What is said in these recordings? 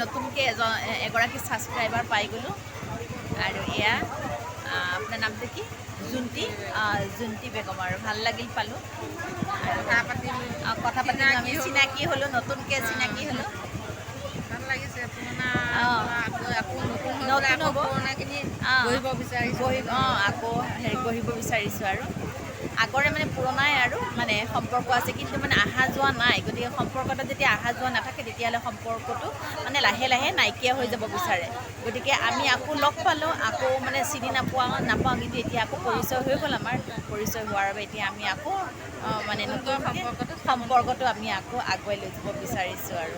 নতুনকৈ এজন এগৰাকী ছাবস্ক্ৰাইবাৰ পাই গ'লোঁ। আৰু এয়া আপোনাৰ নামটো কি? জুন্তি। জুন্তি বেগম আৰু ভালো লাগিল পালোঁ। আৰু কথা পাতিলোঁ আ, কথা পাতিলোঁ আমি। চিনাকি হ'লোঁ। নতুনকৈ চিনাকি হ'লোঁ। ভালো লাগিছে। আকৌ নতুন আকৌ হেৰি বহিব বিচাৰিছোঁ আৰু। আগৰে মানে পুৰণাই আৰু মানে সম্পৰ্ক আছে কিন্তু মানে অহা যোৱা নাই। গতিকে সম্পৰ্কটো যেতিয়া অহা যোৱা নাথাকে তেতিয়াহ'লে সম্পৰ্কটো মানে লাহে লাহে নাইকিয়া হৈ যাব বিচাৰে। গতিকে আমি আকৌ লগ পালোঁ আকৌ মানে চিনি নাপোৱা নাপাওঁ কিন্তু এতিয়া আকৌ পৰিচয় হৈ গ'ল আমাৰ। পৰিচয় হোৱাৰ বাবে এতিয়া আমি আকৌ মানে নতুন সম্পৰ্কটো সম্পৰ্কটো আমি আকৌ আগুৱাই লৈ যাব বিচাৰিছোঁ আৰু।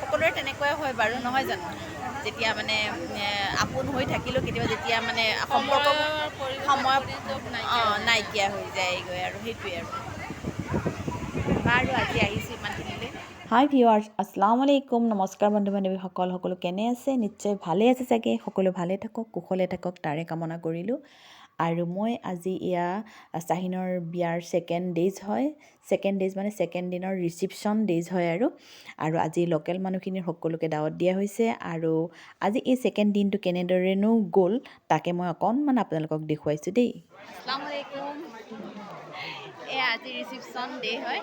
সকলোৰে তেনেকুৱাই হয় বাৰু নহয় জানো? যেতিয়া মানে আপোন হৈ থাকিলেও কেতিয়াবা যেতিয়া মানে সম্পৰ্ক সময় অঁ হৈ নাইকিয়া হৈ যায়গৈ আৰু সেইটোৱে আৰু। বাৰু আজি আহিছোঁ ইমানখিনিলৈ। হাই ভিউৱাৰ্ছ আছলাম আলাইকুম নমস্কাৰ বন্ধু বান্ধৱীসকল সকলো কেনে আছে? নিশ্চয় ভালে আছে চাগে। সকলো ভালে থাকক কুশলে থাকক তাৰে কামনা কৰিলোঁ। আৰু মই আজি এয়া চাহিনৰ বিয়াৰ ছেকেণ্ড ডেইজ হয়। ছেকেণ্ড ডেইজ মানে ছেকেণ্ড দিনৰ ৰিচিপশ্যন ডেইজ হয় আৰু। আৰু আজি লোকেল মানুহখিনিৰ সকলোকে দাৱত দিয়া হৈছে। আৰু আজি এই ছেকেণ্ড দিনটো কেনেদৰেনো গ'ল তাকে মই অকণমান আপোনালোকক দেখুৱাইছোঁ দেই। আজি ৰিচিপশ্যন ডে হয়।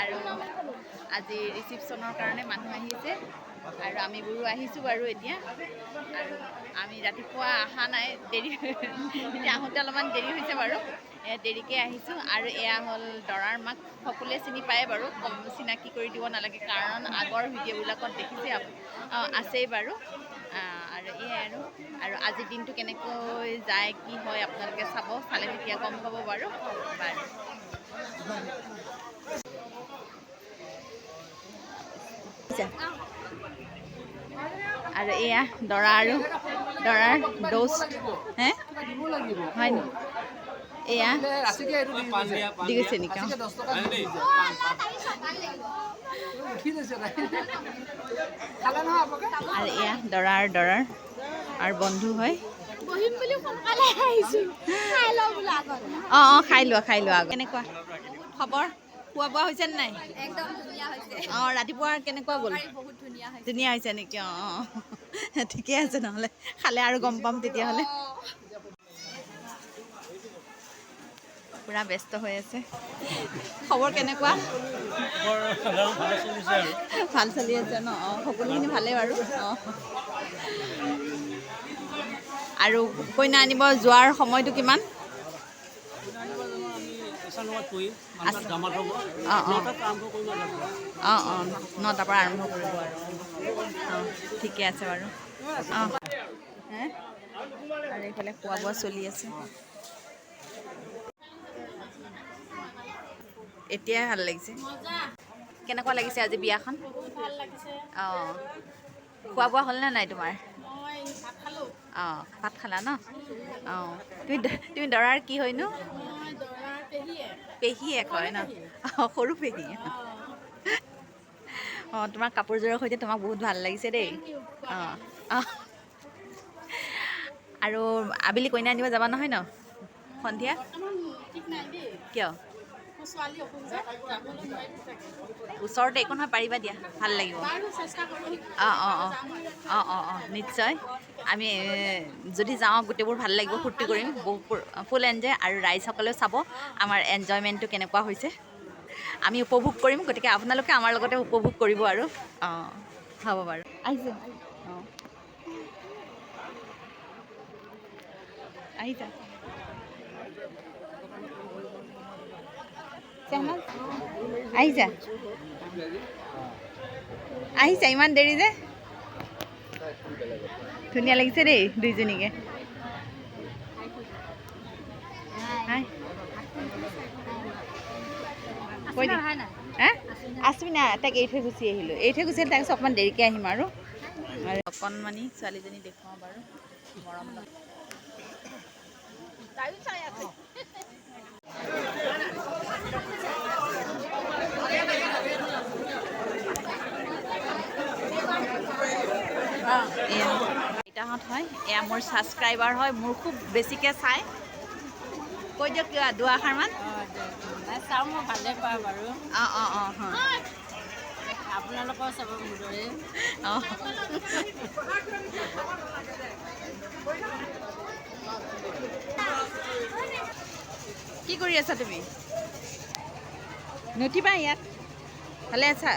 আৰু আজি ৰিচিপশ্যনৰ কাৰণে মানুহ আহিছে। আৰু আমিবোৰো আহিছোঁ বাৰু এতিয়া। আৰু আমি ৰাতিপুৱা অহা নাই দেৰি এতিয়া আহোঁতে অলপমান দেৰি হৈছে বাৰু। দেৰিকৈ আহিছোঁ আৰু এয়া হ'ল দৰাৰ মাক সকলোৱে চিনি পায় বাৰু কম চিনাকি কৰি দিব নালাগে কাৰণ আগৰ ভিডিঅ'বিলাকত দেখিছে আছেই বাৰু। আৰু এয়াই আৰু। আৰু আজিৰ দিনটো কেনেকৈ যায় কি হয় আপোনালোকে চাব চালে তেতিয়া গম পাব বাৰু। বাৰু। আৰু এয়া দৰা আৰু দৰাৰ ড'জ হে? হয় নি? এয়া দি গৈছে নেকি। আৰু এয়া দৰাৰ দৰাৰ আৰু বন্ধু হয়। অঁ অঁ খাই লোৱা খাই লোৱা কেনেকুৱা? খবৰ? খোৱা বোৱা হৈছে নে নাই? একদম ধুনীয়া হৈছে। অঁ ৰাতিপুৱা কেনেকুৱা গ'ল? বহুত ধুনীয়া হৈছে। ধুনীয়া হৈছে নেকি? অঁ অঁ ঠিকে আছে নহ'লে। খালে আৰু গম পাম তেতিয়াহ'লে। পূৰা ব্যস্ত হৈ আছে। খবৰ কেনেকুৱা? ভাল চলি আছে ন? অঁ সকলোখিনি ভালেই বাৰু। অঁ। আৰু কইনা আনিব যোৱাৰ সময়টো কিমান? অঁ অঁ। অঁ অঁ নটাৰ পৰা আৰম্ভ কৰিব আৰু। অঁ ঠিকে আছে বাৰু। অঁ আৰু এইফালে খোৱা বোৱা চলি আছে। এতিয়াই ভাল লাগিছে। কেনেকুৱা লাগিছে আজি বিয়াখন? অঁ খোৱা বোৱা হ'লনে নাই তোমাৰ? অঁ ভাত খালা ন? অঁ তুমি তুমি দৰাৰ কি হয়নো পেহীয়ে হয় ন? অঁ সৰু পেহী। অঁ। তোমাৰ কাপোৰযোৰৰ সৈতে তোমাক বহুত ভাল লাগিছে দেই। অঁ অঁ। আৰু আবেলি কইনা আনিব যাবা নহয় ন? সন্ধিয়া? কিয়? ওচৰতে একো নহয় পাৰিবা দিয়া ভালো লাগিব। অঁ অঁ অঁ অঁ অঁ অঁ নিশ্চয়। আমি যদি যাওঁ গোটেইবোৰ ভালো লাগিব ফূৰ্তি কৰিম। বহুত ফুল এনজয় আৰু ৰাইজসকলেও চাব আমাৰ এনজয়মেণ্টটো কেনেকুৱা হৈছে। আমি উপভোগ কৰিম গতিকে আপোনালোকে আমাৰ লগতে উপভোগ কৰিব আৰু। অঁ হ'ব বাৰু। আহিছে। অঁ। আহিছা। আহিছা। আহিছা, ইমান দেৰি যে। ধুনীয়া লাগিছে দেই দুইজনীকে। কৈ দিয়া হা? আছমিনা তাইক এৰি থৈ গুচি আহিলোঁ। এৰি থৈ গুচি আহিলোঁ তাৰপিছত অকণমান দেৰিকৈ আহিম আৰু। অকণমানি ছোৱালীজনী দেখুৱাওঁ বাৰু। মৰম এয়া আইতাহঁত হয়। এয়া মোৰ ছাবস্ক্ৰাইবাৰ হয় মোৰ খুব বেছিকৈ চাই। কৈ দিয়ক কিবা দুআষাৰমান চাওঁ মই ভালে পাওঁ বাৰু। অঁ অঁ অঁ হয় আপোনালোকৰ চাব মোৰ দৰে অঁ। কি কৰি আছা তুমি? নুঠিবা ইয়াত। ভালে আছা?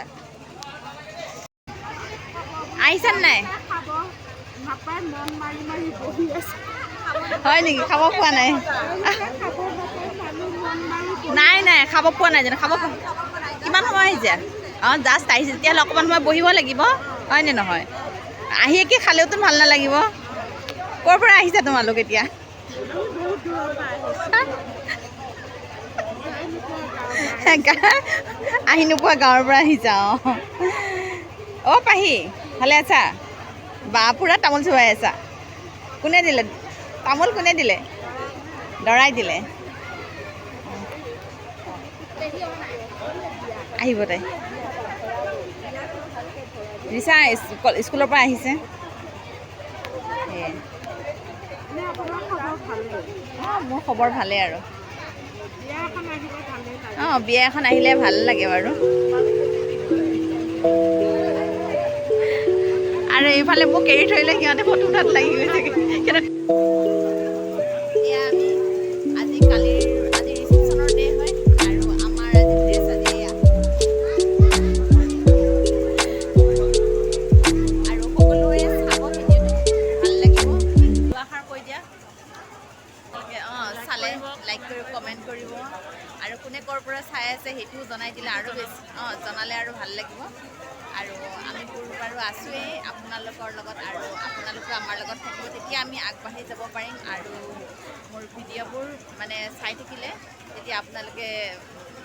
আহিছা নাই? হয় নেকি? খাব পোৱা নাই। নাই নাই খাব পোৱা নাই জানো খাব কিমান সময় আহিছে অঁ জাষ্ট আহিছে। তেতিয়াহ'লে অকণমান সময় বহিব লাগিব। হয়নে নহয়? আহি একে খালেওতো ভাল নালাগিব। ক'ৰ পৰা আহিছা তোমালোক এতিয়া? আহি নোপোৱা গাঁৱৰ পৰা আহিছা অঁ। অ' পাহি ভালে আছা? বা পূৰা তামোল চুবাই আছা। কোনে দিলে? তামোল কোনে দিলে? দৰাই দিলে। আহিব তাই। ৰিচা স্কু- স্কুলৰ পৰা আহিছে। মোৰ খবৰ ভালেই আৰু। অঁ বিয়া এখন আহিলে ভাল লাগে বাৰু। আৰু এইফালে মোক এৰি থৈলে সিহঁতে ফটো উঠাত লাগি গৈছে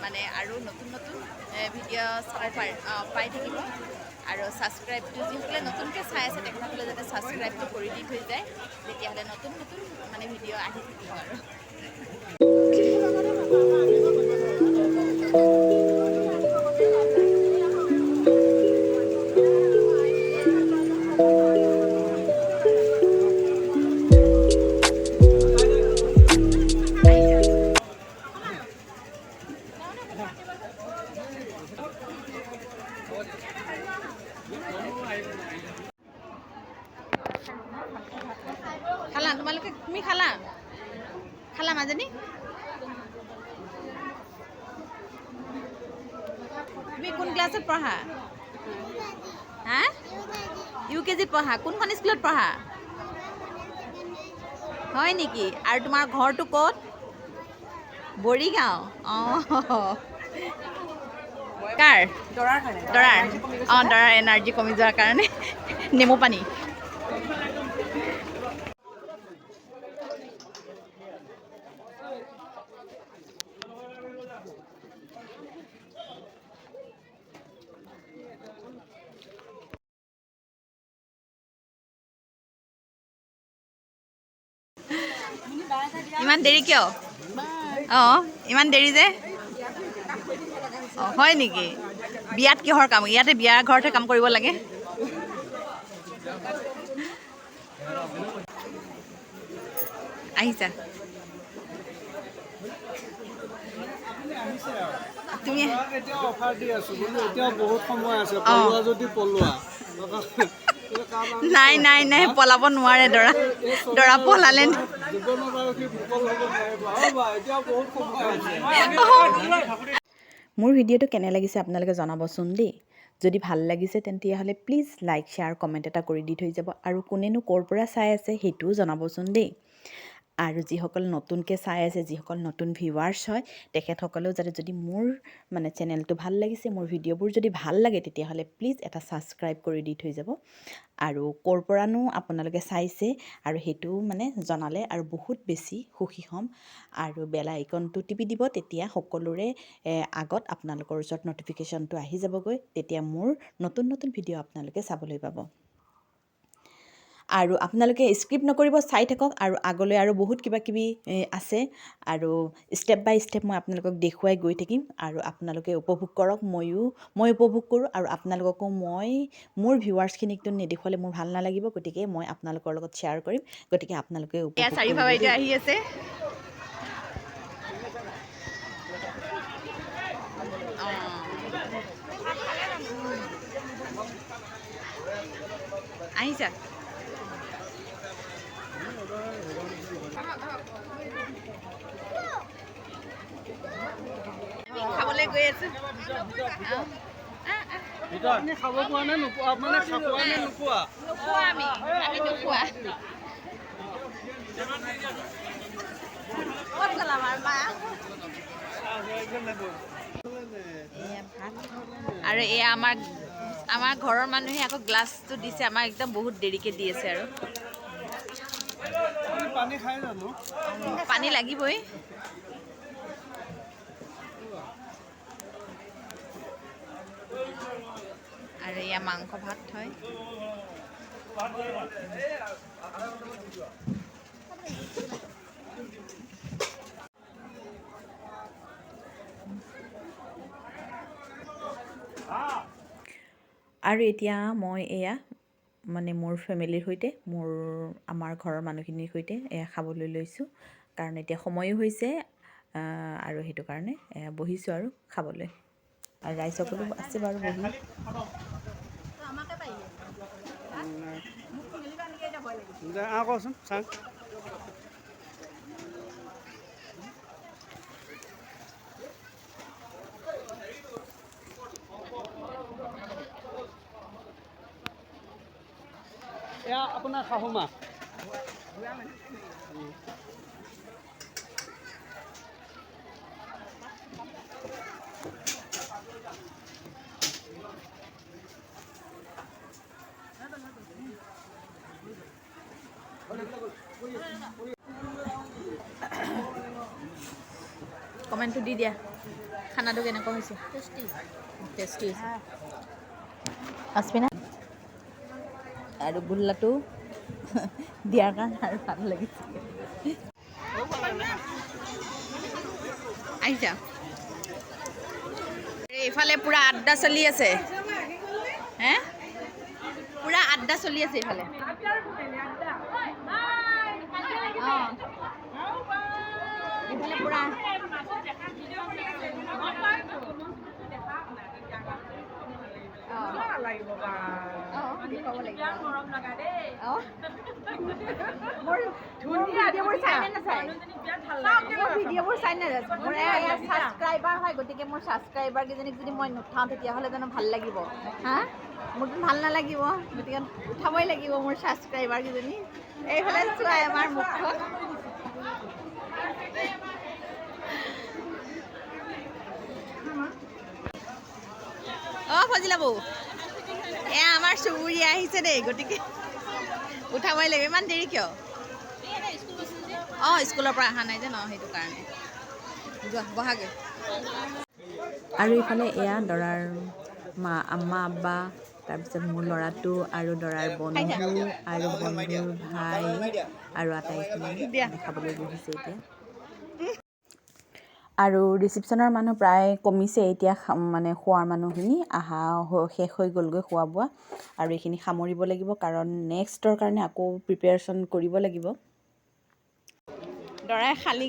মানে আৰু নতুন নতুন ভিডিঅ' চাব পাই পাই থাকিব। আৰু ছাবস্ক্ৰাইবটো যিসকলে নতুনকৈ চাই আছে, তেখেতসকলে যাতে ছাবস্ক্ৰাইবটো কৰি দি থৈ যায়, তেতিয়াহ'লে নতুন নতুন মানে ভিডিঅ' আহি থাকিব আৰু। খালা, তোমালোকে তুমি খালা? খালা মাজনী? তুমি কোন ক্লাছত পঢ়া? হা? ইউ কে জিত পঢ়া। কোনখন স্কুলত পঢ়া? হয় নেকি? আৰু তোমাৰ ঘৰটো ক'ত? বৰিগাঁও। অঁ। কাৰ দৰাৰ অঁ দৰাৰ এনাৰ্জি কমি যোৱাৰ কাৰণে। নেমু পানী। ইমান দেৰি কিয়? অঁ ইমান দেৰি যে? অঁ হয় নেকি? বিয়াত কিহৰ কাম? ইয়াতে বিয়া ঘৰতহে কাম কৰিব লাগে? আহিছা। তুমি নাই নাই নাই পলাব নোৱাৰে দৰা। দৰা পলালে মোৰ ভিডিঅ'টো কেনে লাগিছে আপোনালোকে জনাবচোন দেই। যদি ভাল লাগিছে তেতিয়াহ'লে প্লিজ লাইক শ্বেয়াৰ কমেণ্ট এটা কৰি দি থৈ যাব আৰু কোনেনো ক'ৰ পৰা চাই আছে সেইটোও জনাবচোন দেই। আৰু যিসকল নতুনকৈ চাই আছে, যিসকল নতুন ভিউৱাৰ্ছ হয়, তেখেতসকলেও যাতে যদি মোৰ মানে চেনেলটো ভালো লাগিছে, মোৰ ভিডিঅ'বোৰ যদি ভালো লাগে, তেতিয়াহ'লে প্লিজ এটা ছাবস্ক্ৰাইব কৰি দি থৈ যাব। আৰু ক'ৰ পৰানো আপোনালোকে চাইছে আৰু সেইটোও মানে জনালে আৰু বহুত বেছি সুখী হ'ম। আৰু বেল আইকনটো টিপি দিব, তেতিয়া সকলোৰে আগত আপোনালোকৰ ওচৰত ন'টিফিকেশ্যনটো আহি যাবগৈ, তেতিয়া মোৰ নতুন নতুন ভিডিঅ' আপোনালোকে চাবলৈ পাব। আৰু আপোনালোকে স্কিপ নকৰিব চাই থাকক আৰু আগলৈ আৰু বহুত কিবা কিবি আছে। আৰু ষ্টেপ বাই ষ্টেপ মই আপোনালোকক দেখুৱাই গৈ থাকিম আৰু আপোনালোকে উপভোগ কৰক ময়ো মই উপভোগ কৰোঁ আৰু আপোনালোককো মই মোৰ ভিউৱাৰ্ছখিনিকতো নেদেখুৱালে মোৰ ভালো নালাগিব গতিকে মই আপোনালোকৰ লগত শ্বেয়াৰ কৰিম। গতিকে আপোনালোকে। আহি আছে। আহিছা? খাবলৈ গৈ আছো। আহ, আহ, আহ। আপুনি খাব পোৱা নে নোপোৱা? মানে খোৱা নে নোপোৱা? নোখোৱা আমি আমি নোখোৱা ক'ত গ'ল আমাৰ মা? এয়া ভাত। আৰু এয়া আমাৰ আমাৰ ঘৰৰ মানুহে আকৌ গ্লাছটো দিছে আমাক একদম বহুত দেৰিকৈ দি আছে আৰু। পানী লাগিবই। এয়া মাংস ভাত হয়। আৰু এতিয়া মই এয়া মানে মোৰ ফেমিলিৰ সৈতে মোৰ আমাৰ ঘৰৰ মানুহখিনিৰ সৈতে এয়া খাবলৈ লৈছোঁ। কাৰণ এতিয়া সময়ো হৈছে আৰু সেইটো কাৰণে বহিছোঁ আৰু খাবলৈ। আৰু ৰাইজসকলো আছে বাৰু বহি। আহ কচোন চাওক এয়া আপোনাৰ শাহু মা কমেণ্টটো দি দিয়া। খানাটো কেনেকুৱা হৈছে? টেষ্টি হৈছে। আচমিনা আৰু গোল্লাটো দিয়াৰ কাৰণে আৰু ভালো লাগিছে। আহিছা। এইফালে পূৰা আড্ডা চলি আছে। হে? পূৰা আড্ডা চলি আছে এইফালে অঁ এইফালে পূৰা ভিডিঅ'বোৰ চাই নাযায় মোৰ এয়া ছাবস্ক্ৰাইবাৰ হয় গতিকে মোৰ ছাবস্ক্ৰাইবাৰ কেইজনীক যদি মই নুঠাওঁ তেতিয়াহ'লে জানো ভালো লাগিব হা মোৰতো ভালো নালাগিব গতিকে উঠাবই লাগিব মোৰ ছাবস্ক্ৰাইবাৰ কেইজনী এইফালে চোৱা আমাৰ মুখখন অঁ ফজিলা বৌ। এয়া আমাৰ চুবুৰীয়া আহিছে দেই গতিকে উঠাবই লাগিব। ইমান দেৰি কিয়? অঁ স্কুলৰ পৰা অহা নাই যে ন সেইটো কাৰণে। যোৱা বহাগৈ। আৰু ইফালে এয়া দৰাৰ মা আম্মা আব্বা তাৰপিছত মোৰ ল'ৰাটো আৰু দৰাৰ বন্ধু আৰু বন্ধুৰ ভাই আৰু আটাইখিনি খাবলৈ বহিছে এতিয়া। আৰু ৰিচিপশ্যনৰ মানুহ প্ৰায় কমিছে এতিয়া মানে খোৱাৰ মানুহখিনি আহা হ- শেষ হৈ গ'লগৈ খোৱা বোৱা আৰু এইখিনি সামৰিব লাগিব কাৰণ নেক্সটৰ কাৰণে আকৌ প্ৰিপেৰেশ্যন কৰিব লাগিব। দৰাই খালী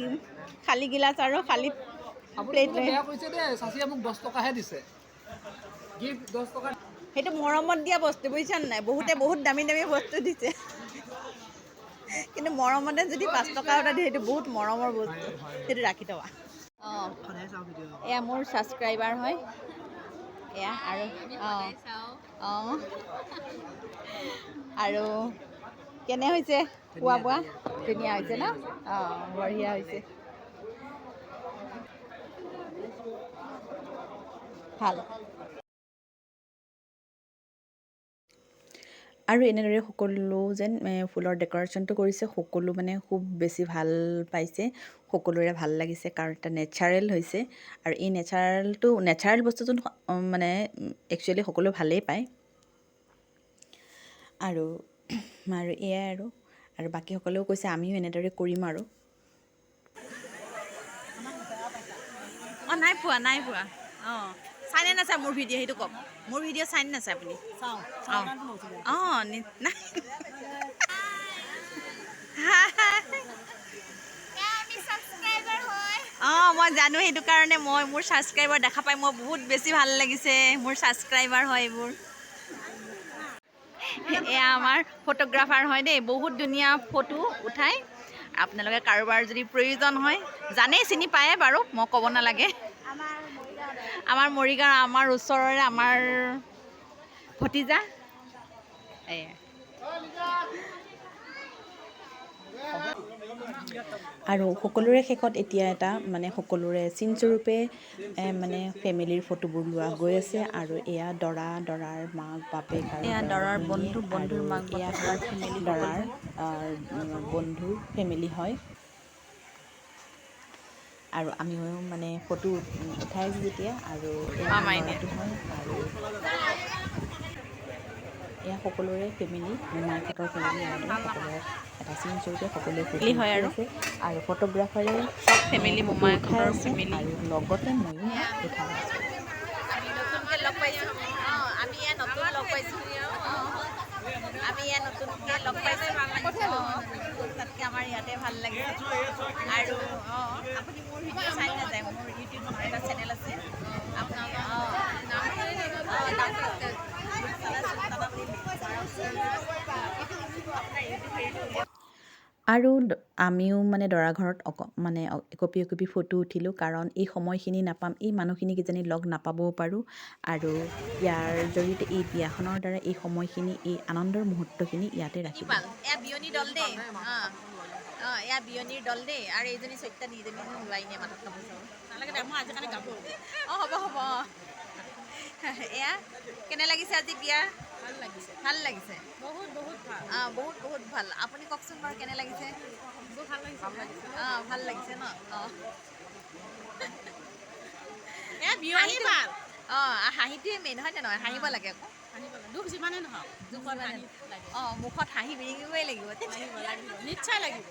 খালী গিলাচ আৰু খালী প্লেট। চাচিয়ে মোক দহ টকাহে দিছে। গিফ্ট দহ টকা সেইটো মৰমত দিয়া বস্তু বুজিছানে নাই? বহুতে বহুত দামী দামী বস্তু দিছে। কিন্তু মৰমতে যদি পাঁচ টকা এটা দিয়ে সেইটো বহুত মৰমৰ বস্তু। সেইটো ৰাখি থবা। অঁ। এয়া মোৰ ছাবস্ক্ৰাইবাৰ হয়। এয়া আৰু অঁ। অঁ। আৰু কেনে হৈছে? খোৱা বোৱা? ধুনীয়া হৈছে ন? অঁ বঢ়িয়া হৈছে। ভালো। আৰু এনেদৰে সকলো যেন ফুলৰ ডেক'ৰেশ্যনটো কৰিছে সকলো মানে খুব বেছি ভাল পাইছে সকলোৰে ভাল লাগিছে কাৰণ এটা নেচাৰেল হৈছে আৰু এই নেচাৰেলটো নেচাৰেল বস্তুটো মানে একচুৱেলি সকলোৱে ভালেই পায়। আৰু আৰু এয়াই আৰু আৰু বাকীসকলেও কৈছে আমিও এনেদৰে কৰিম আৰু। অঁ নাই পোৱা নাই পোৱা অঁ। চাইনে নাচায় মোৰ ভিডিঅ' সেইটো কওক। মোৰ ভিডিঅ' চাইনে নাচায় আপুনি। অঁ। অঁ নি- নাই। অঁ মই জানো সেইটো কাৰণে মই মোৰ ছাবস্ক্ৰাইবাৰ দেখা পাই মই বহুত বেছি ভাল লাগিছে মোৰ ছাবস্ক্ৰাইবাৰ হয় এইবোৰ। এয়া আমাৰ ফটোগ্ৰাফাৰ হয় দেই বহুত ধুনীয়া ফটো উঠাই। আপোনালোকে কাৰোবাৰ যদি প্ৰয়োজন হয় জানেই চিনি পায়ে বাৰু মই ক'ব নালাগে। আমাৰ মৰিগাঁও আমাৰ ওচৰৰে আমাৰ ভতিজা। এয়া। আৰু সকলোৰে শেষত এতিয়া এটা মানে সকলোৰে চিনস্বৰূপে মানে ফেমিলিৰ ফটোবোৰ লোৱা গৈ আছে আৰু এয়া দৰা দৰাৰ মাক বাপেক এয়া দৰাৰ বন্ধু, বন্ধুৰ আৰু মাক এয়া দৰাৰ বন্ধুৰ ফেমিলি হয়। আৰু আমিও মানে ফটো উঠাই আছোঁ যেতিয়া আৰু আৰু এয়া সকলোৰে ফেমিলি মোমাইকহঁতৰ ফেমিলি আৰু সকলোৰে এটা চিন স্বৰূপে সকলোৱে Family হয় আৰু। আৰু ফটোগ্ৰাফাৰে চব ফেমিলি আছে ফেমিলি আৰু লগতে ময়ো উঠাই আছোঁ। আমি নতুনকৈ লগ পাইছোঁ। আমি ইয়াত নতুন লগ পাইছোঁ। আমি ইয়াত নতুনকৈ লগ পাইছোঁ তাতকৈ আমাৰ ইয়াতে ভালো লাগে আৰু, অঁ, আপুনি মোৰ ভিডিঅ' চাই নাযায়, মোৰ ইউটিউব এটা চেনেল আছে। আপোনাৰ অঁ আৰু আমিও মানে দৰা ঘৰত অক মানে একপি একপি ফটো উঠিলোঁ। কাৰণ এই সময়খিনি নাপাম এই মানুহখিনি কিজানি লগ নাপাবও পাৰোঁ। আৰু ইয়াৰ জৰিয়তে এই বিয়াখনৰ দ্বাৰা এই সময়খিনি এই আনন্দৰ মুহূৰ্তখিনি ইয়াতে ৰাখিব পাল এয়া বিয়নী দল দেই। অঁ অঁ এয়া বিয়নীৰ দল দেই। আৰু এইজনী চৈতা ইজনী লোৱাই নিয়ে মাথাত কাপোৰ চাপোৰ? নালাগে দে মই আজিকালি গাব অঁ হ'ব হ'ব অঁ। এয়া কেনে লাগিছে আজি বিয়া? ভালো লাগিছে। ভালো লাগিছে? বহুত বহুত ভালো। অঁ বহুত বহুত ভালো। আপুনি কওকচোন বাৰু কেনে লাগিছে? ভালো লাগিছে। অঁ ভালো লাগিছে ন? অঁ অঁ হাঁহিটোৱে মেইন হয় নে নহয়? হাঁহিব লাগে আকৌ। দুখ যিমানেই নহওক দুখত অঁ মুখত হাঁহি বিৰিঙিবই লাগিব। নিশ্চয় লাগিব।